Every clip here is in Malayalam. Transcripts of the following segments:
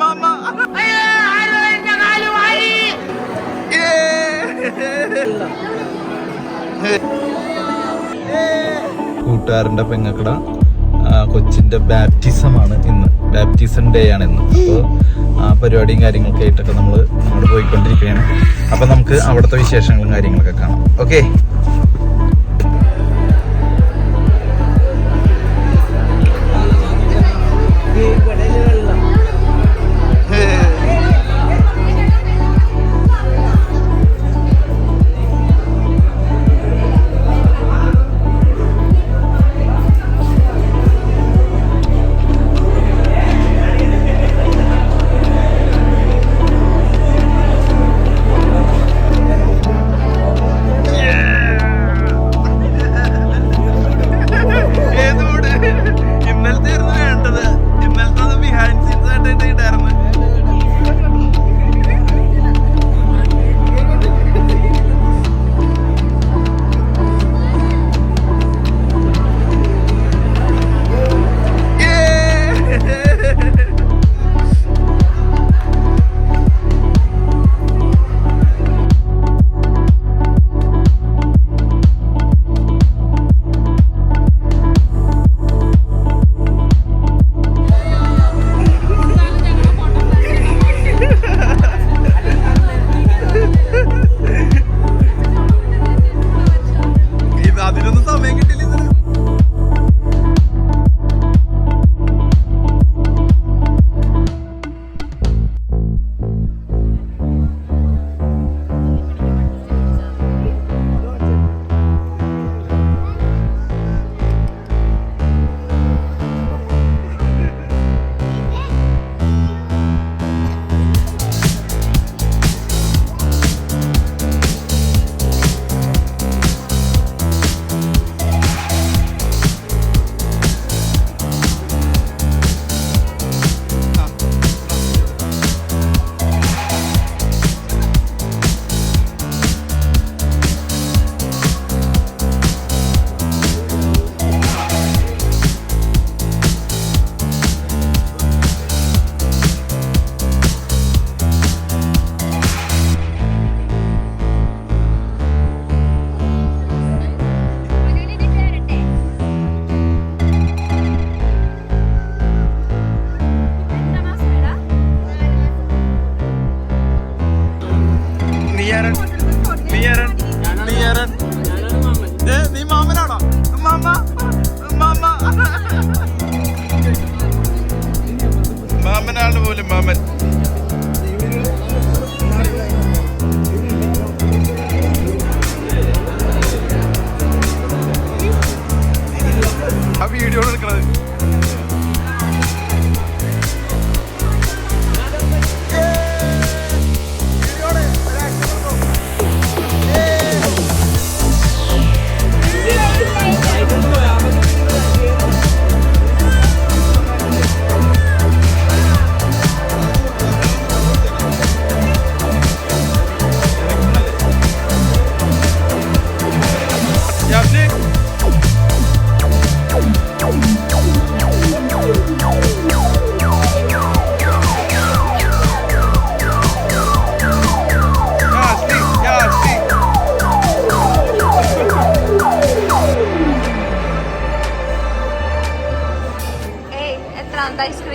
മാമ. കൂട്ടുകാരന്റെ പെങ്ങക്കട കൊച്ചിന്റെ ബാപ്റ്റിസം ആണ് ഇന്ന്. ബാപ്റ്റിസം ഡേ ആണ് ഇന്ന്. അപ്പോൾ ആ പരിപാടിയും കാര്യങ്ങളൊക്കെ ആയിട്ടൊക്കെ നമ്മൾ അങ്ങോട്ട് പോയിക്കൊണ്ടിരിക്കുകയാണ്. അപ്പൊ നമുക്ക് അവിടുത്തെ വിശേഷങ്ങളും കാര്യങ്ങളൊക്കെ കാണാം. ഓക്കെ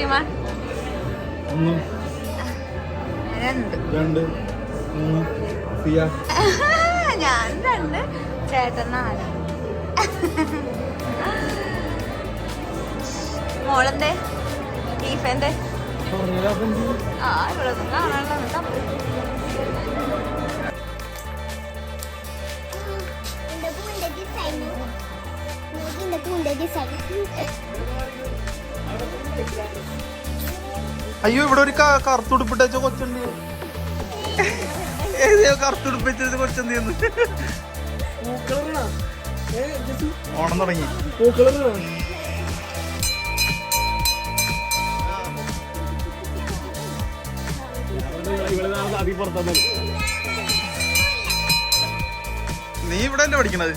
ടീമാ ഒന്ന് രണ്ട് രണ്ട് മൂന്ന് സിയ ഞാൻ രണ്ട് ചേട്ടൻ നാല് മോളെന്തേ ബീഫെന്തേ ആ ഇവളൊന്നും കാണാനുള്ള തപ്പു Bunda design. Bunda design. അയ്യോ ഇവിടെ ഒരു കറുത്തുടുപ്പിട്ട കൊച്ചുണ്ട് ഏതോ കറുത്തുടുപ്പിച്ചത് കൊച്ചുണ്ട് ഓണം തുടങ്ങി. നീ ഇവിടെ അല്ലേ പഠിക്കണത്?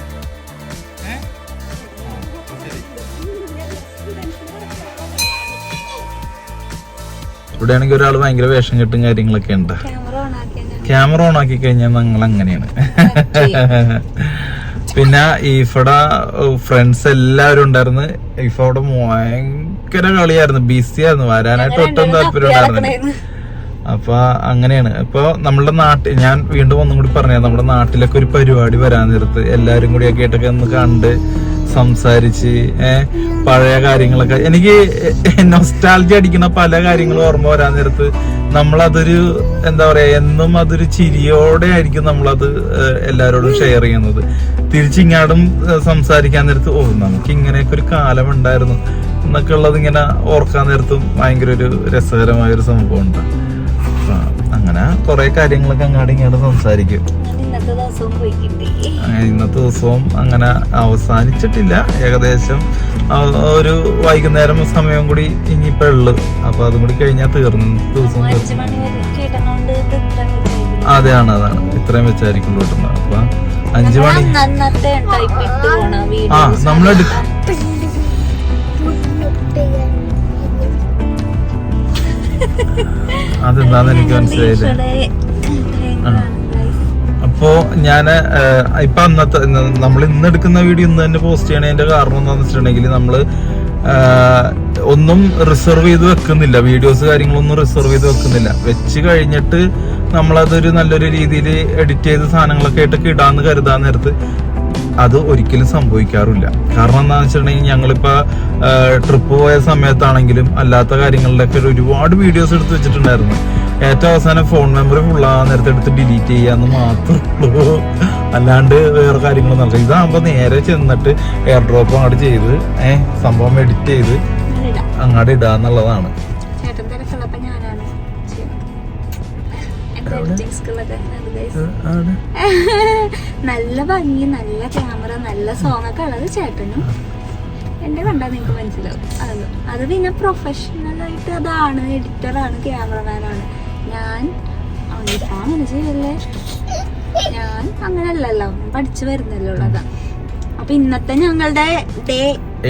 ശരി. ഇവിടെ ആണെങ്കിൽ ഒരാൾ ഭയങ്കര വേഷം കെട്ടും കാര്യങ്ങളൊക്കെ ഉണ്ട്. ക്യാമറ ഓൺ ആക്കി കഴിഞ്ഞാൽ ഞങ്ങൾ അങ്ങനെയാണ്. പിന്നെ ഈഫടെ ഫ്രണ്ട്സ് എല്ലാവരും ഉണ്ടായിരുന്നു. ഈഫയുടെ ഭയങ്കര കളിയായിരുന്നു. ബിസി ആയിരുന്നു. വരാനായിട്ട് ഒട്ടും താല്പര്യം ഉണ്ടായിരുന്നില്ല. അപ്പൊ അങ്ങനെയാണ്. ഇപ്പൊ നമ്മുടെ നാട്ടിൽ ഞാൻ വീണ്ടും ഒന്നും കൂടി പറഞ്ഞു നമ്മുടെ നാട്ടിലൊക്കെ ഒരു പരിപാടി വരാൻ നേരത്ത് എല്ലാരും കൂടി ഒക്കെ ആയിട്ടൊക്കെ ഒന്ന് കണ്ട് സംസാരിച്ച് പഴയ കാര്യങ്ങളൊക്കെ. എനിക്ക് നൊസ്റ്റാൾജി അടിക്കുന്ന പല കാര്യങ്ങളും ഓർമ്മ വരാൻ നേരത്ത് നമ്മളതൊരു എന്താ പറയാ എന്നും അതൊരു ചിരിയോടെ ആയിരിക്കും നമ്മളത് എല്ലാവരോടും ഷെയർ ചെയ്യുന്നത്. തിരിച്ചിങ്ങാടും സംസാരിക്കാൻ നേരത്ത് ഓ നമുക്ക് ഇങ്ങനെയൊക്കെ ഒരു കാലം ഉണ്ടായിരുന്നു എന്നൊക്കെ ഉള്ളത് ഇങ്ങനെ ഓർക്കാൻ നേരത്തും ഭയങ്കര ഒരു രസകരമായ ഒരു സംഭവം ഉണ്ട് അങ്ങനെ കുറെ കാര്യങ്ങളൊക്കെ അങ്ങാടും ഇങ്ങോട്ട് സംസാരിക്കും. ഇന്നത്തെ ദിവസവും കിട്ടി അങ്ങനെ അവസാനിച്ചിട്ടില്ല. ഏകദേശം ഒരു വൈകുന്നേരം സമയം കൂടി ഇനിയിപ്പോ ഉള്ളു. അപ്പൊ അതും കൂടി കഴിഞ്ഞാൽ തീർന്നു. ദിവസം അതെയാണ് അതാണ് ഇത്രയും വെച്ചായിരിക്കും കിട്ടുന്നത് അപ്പൊ അഞ്ചു മണി. ആ നമ്മളെടുക്കും അതെന്താന്ന് എനിക്ക് മനസ്സിലായില്ലേ. അപ്പോ ഞാൻ ഞാൻ ഇപ്പൊ അന്നത്തെ നമ്മൾ ഇന്ന് എടുക്കുന്ന വീഡിയോ ഇന്ന് തന്നെ പോസ്റ്റ് ചെയ്യണതിന്റെ കാരണം എന്താന്ന് വെച്ചിട്ടുണ്ടെങ്കിൽ നമ്മൾ ഒന്നും റിസർവ് ചെയ്ത് വെക്കുന്നില്ല. വീഡിയോസ് കാര്യങ്ങളൊന്നും റിസർവ് ചെയ്ത് വെക്കുന്നില്ല. വെച്ച് കഴിഞ്ഞിട്ട് നമ്മളതൊരു നല്ലൊരു രീതിയിൽ എഡിറ്റ് ചെയ്ത സാധനങ്ങളൊക്കെ ആയിട്ടൊക്കെ ഇടാന്ന് കരുതാൻ നേരത്ത് അത് ഒരിക്കലും സംഭവിക്കാറില്ല. കാരണം എന്താണെന്ന് വെച്ചിട്ടുണ്ടെങ്കിൽ ഞങ്ങളിപ്പോ ട്രിപ്പ് പോയ സമയത്താണെങ്കിലും അല്ലാത്ത കാര്യങ്ങളിലൊക്കെ ഒരുപാട് വീഡിയോസ് എടുത്ത് വെച്ചിട്ടുണ്ടായിരുന്നു. ഏറ്റവും അവസാനം ഫോൺ മെമ്മറി ഫുള്ളാ നേരത്തെ എടുത്ത് ഡിലീറ്റ് ചെയ്യാന്ന് മാത്രമേ ഉള്ളൂ. അല്ലാണ്ട് വേറെ കാര്യങ്ങളൊന്നും നടക്കില്ല. ഇതാകുമ്പോ നേരെ ചെന്നിട്ട് എയർ ഡ്രോപ്പ് അങ്ങോട്ട് ചെയ്ത് ഏഹ് സംഭവം എഡിറ്റ് ചെയ്ത് അങ്ങോട്ട് ഇടാന്നുള്ളതാണ് എന്നുള്ളതാണ്. നല്ല ഭംഗി നല്ല ക്യാമറ നല്ല സോങ് ഒക്കെ ഉള്ളത് ചേട്ടനും എന്റെ കണ്ടാൽ നിങ്ങൾക്ക് മനസ്സിലാവും. അത് അത് പിന്നെ പ്രൊഫഷണൽ ആയിട്ട് അതാണ് എഡിറ്ററാണ് ക്യാമറമാനാണ് ഞാൻ അവനിപ്പോ അങ്ങനെ ചെയ്യല്ലേ ഞാൻ അങ്ങനെയല്ലല്ലോ അല്ലല്ലോ പഠിച്ചു വരുന്നല്ലോ അതാ അപ്പൊ ഇന്നത്തെ ഞങ്ങളുടെ ഡേ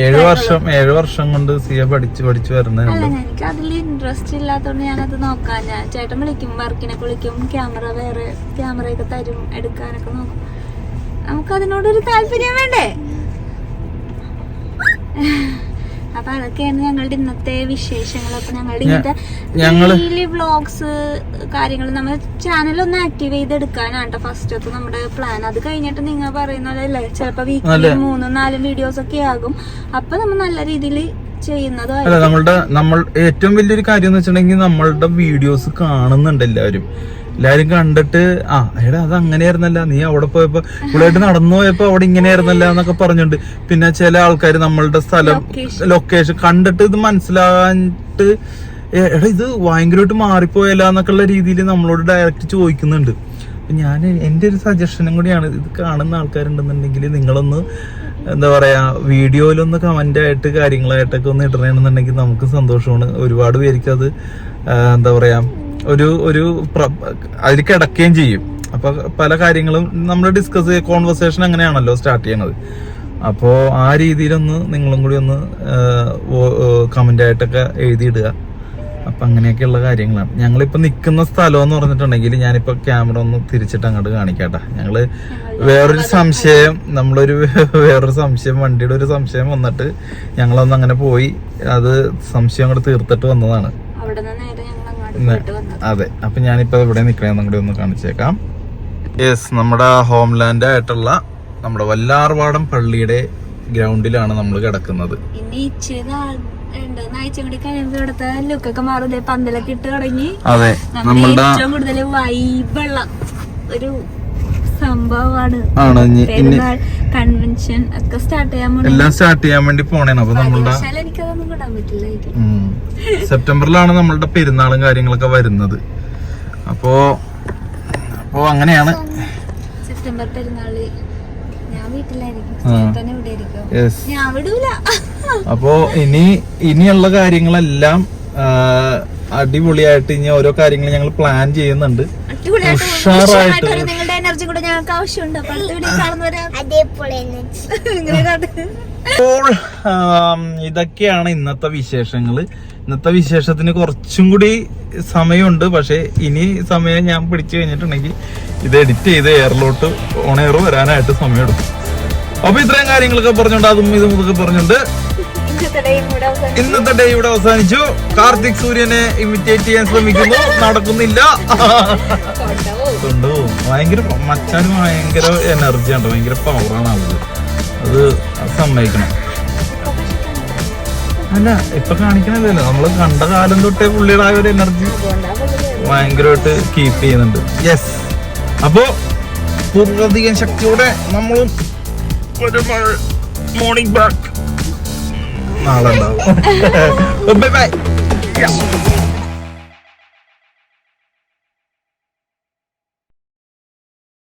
ഏഴ് വർഷം ഏഴ് വർഷം കൊണ്ട് സിയ പഠിച്ചു പഠിച്ചു വരുന്നത് അല്ല എനിക്ക് അതിൽ ഇൻട്രസ്റ്റ് ഇല്ലാത്തതുകൊണ്ട് ഞാനത് നോക്കാൻ ഞാൻ ചേട്ടൻ വിളിക്കും വർക്കിനെ വിളിക്കും ക്യാമറ വേറെ ക്യാമറയൊക്കെ തരും എടുക്കാനൊക്കെ നോക്കും. നമുക്ക് അതിനോടൊരു താല്പര്യം വേണ്ടേ? അപ്പൊ അതൊക്കെയാണ് ഞങ്ങളുടെ ഇന്നത്തെ വിശേഷങ്ങൾ അപ്പൊ ഞങ്ങളുടെ ഇന്നത്തെ ഡെയിലി വ്ളോഗ്സ് കാര്യങ്ങൾ നമ്മൾ ചാനൽ ഒന്ന് ആക്റ്റീവ് ചെയ്തെടുക്കാനാണ് ഫസ്റ്റ് ഒക്കെ നമ്മുടെ പ്ലാൻ അത് കഴിഞ്ഞിട്ട് നിങ്ങൾ പറയുന്ന പോലെ അല്ലേ ചിലപ്പോ വീക്കിലി മൂന്നും നാലും വീഡിയോസ് ഒക്കെ ആകും. അപ്പൊ നമ്മൾ നല്ല രീതിയിൽ ചെയ്യുന്നതും അല്ല നമ്മളുടെ നമ്മൾ ഏറ്റവും വലിയൊരു കാര്യം എന്ന് വെച്ചിട്ടുണ്ടെങ്കിൽ നമ്മളുടെ വീഡിയോസ് കാണുന്നുണ്ട് എല്ലാവരും. എല്ലാവരും കണ്ടിട്ട് ആ എടാ അത് അങ്ങനെയായിരുന്നല്ല നീ അവിടെ പോയപ്പോ ഇവിടെയായിട്ട് നടന്നു പോയപ്പോ അവിടെ ഇങ്ങനെയായിരുന്നല്ല എന്നൊക്കെ പറഞ്ഞിട്ടുണ്ട്. പിന്നെ ചില ആൾക്കാർ നമ്മളുടെ സ്ഥലം ലൊക്കേഷൻ കണ്ടിട്ട് ഇത് മനസ്സിലാകാനിട്ട് എടാ ഇത് ഭയങ്കരമായിട്ട് മാറിപ്പോയല്ല എന്നൊക്കെയുള്ള രീതിയിൽ നമ്മളോട് ഡയറക്റ്റ് ചോദിക്കുന്നുണ്ട്. ഞാൻ എന്റെ ഒരു സജഷനും കൂടിയാണ് ഇത് കാണുന്ന ആൾക്കാരുണ്ടെന്നുണ്ടെങ്കിൽ നിങ്ങളൊന്ന് എന്താ പറയാ വീഡിയോയിലൊന്ന് കമന്റ് ആയിട്ട് കാര്യങ്ങളായിട്ടൊക്കെ ഒന്ന് ഇടണമെന്നുണ്ടെങ്കിൽ നമുക്ക് സന്തോഷമാണ്. ഒരുപാട് പേർക്ക് അത് എന്താ പറയാ ഒരു ഒരു അതിൽ കിടക്കുകയും ചെയ്യും. അപ്പൊ പല കാര്യങ്ങളും നമ്മൾ ഡിസ്കസ് കോൺവെർസേഷൻ അങ്ങനെയാണല്ലോ സ്റ്റാർട്ട് ചെയ്യണത്. അപ്പോൾ ആ രീതിയിലൊന്ന് നിങ്ങളും കൂടി ഒന്ന് കമന്റ് ആയിട്ടൊക്കെ എഴുതിയിടുക. അപ്പൊ അങ്ങനെയൊക്കെയുള്ള കാര്യങ്ങളാണ്. ഞങ്ങളിപ്പോ നിൽക്കുന്ന സ്ഥലം എന്ന് പറഞ്ഞിട്ടുണ്ടെങ്കിൽ ഞാനിപ്പോ ക്യാമറ ഒന്ന് തിരിച്ചിട്ട് അങ്ങോട്ട് കാണിക്കാട്ടെ. ഞങ്ങൾ വേറൊരു സംശയം നമ്മളൊരു വേറൊരു സംശയം വണ്ടിയുടെ ഒരു സംശയം വന്നിട്ട് ഞങ്ങളൊന്ന് അങ്ങനെ പോയി അത് സംശയം അങ്ങോട്ട് തീർത്തിട്ട് വന്നതാണ്. അതെ അപ്പൊ ഞാനിപ്പോ ഇവിടെ നിൽക്കണമെന്നും കൂടി ഒന്ന് കാണിച്ചേക്കാം. യെസ് നമ്മുടെ ഹോംലാൻഡ് ആയിട്ടുള്ള നമ്മുടെ വല്ലാർവാടം പള്ളിയുടെ ഗ്രൗണ്ടിലാണ് നമ്മൾ കിടക്കുന്നത്. അതെ നമ്മുടെ നമ്മളുടെ ഏറ്റവും കൂടുതൽ വൈബുള്ള ഒരു സംഭവമാണ്. കൺവെൻഷൻ ഒക്കെ സ്റ്റാർട്ട് ചെയ്യാൻ എല്ലാം സ്റ്റാർട്ട് ചെയ്യാൻ വേണ്ടി പോണേണ്. അപ്പൊ നമ്മളുടെ സെപ്റ്റംബറിലാണ് നമ്മളുടെ പെരുന്നാളും കാര്യങ്ങളൊക്കെ വരുന്നത്. അപ്പോ അപ്പോ അങ്ങനെയാണ്. സെപ്റ്റംബർ പെരുന്നാൾ. അപ്പോ ഇനി ഇനിയുള്ള കാര്യങ്ങളെല്ലാം അടിപൊളിയായിട്ട് ഇനി ഓരോ കാര്യങ്ങൾ ഞങ്ങൾ പ്ലാൻ ചെയ്യുന്നുണ്ട്. അടിപൊളിയായിട്ട് ഉഷാറായിട്ട് നിങ്ങളുടെ എനർജി കൂടെ ഞങ്ങൾക്ക് ആവശ്യമുണ്ട്. അപ്പോൾ ഇതൊക്കെയാണ് ഇന്നത്തെ വിശേഷങ്ങൾ ഇന്നത്തെ വിശേഷത്തിന് കുറച്ചും കൂടി സമയമുണ്ട്. പക്ഷെ ഇനി സമയം ഞാൻ പിടിച്ചു കഴിഞ്ഞിട്ടുണ്ടെങ്കിൽ ഇത് എഡിറ്റ് ചെയ്ത് എയറിലോട്ട് ഓണയർ എയർ വരാനായിട്ട് സമയമെടുക്കും. അപ്പൊ ഇത്രയും കാര്യങ്ങളൊക്കെ പറഞ്ഞുകൊണ്ട് അതും ഇതും ഇതൊക്കെ പറഞ്ഞുകൊണ്ട് ഇന്നത്തെ ഡേ ഇവിടെ അവസാനിച്ചു. കാർത്തിക് സൂര്യനെ ഇമിറ്റേറ്റ് ചെയ്യാൻ ശ്രമിക്കുന്നു. നടക്കുന്നില്ല. ഭയങ്കര മച്ചാൻ ഭയങ്കര എനർജി ഉണ്ട് ഭയങ്കര പവറാണ് അവർ അത് സമ്മതിക്കണം. അല്ല ഇപ്പൊ കാണിക്കണല്ലോ നമ്മൾ കണ്ട കാലം തൊട്ടേ പുള്ളിയുടെ ആ ഒരു എനർജി ഭയങ്കരമായിട്ട് കീപ്പ് ചെയ്യുന്നുണ്ട്. യെസ് അപ്പോ പൂർവധികം ശക്തിയോടെ നമ്മളും ഒരു മോർണിംഗ് ബാക്ക് നാളെ ഉണ്ടാവും ബൈ ബൈ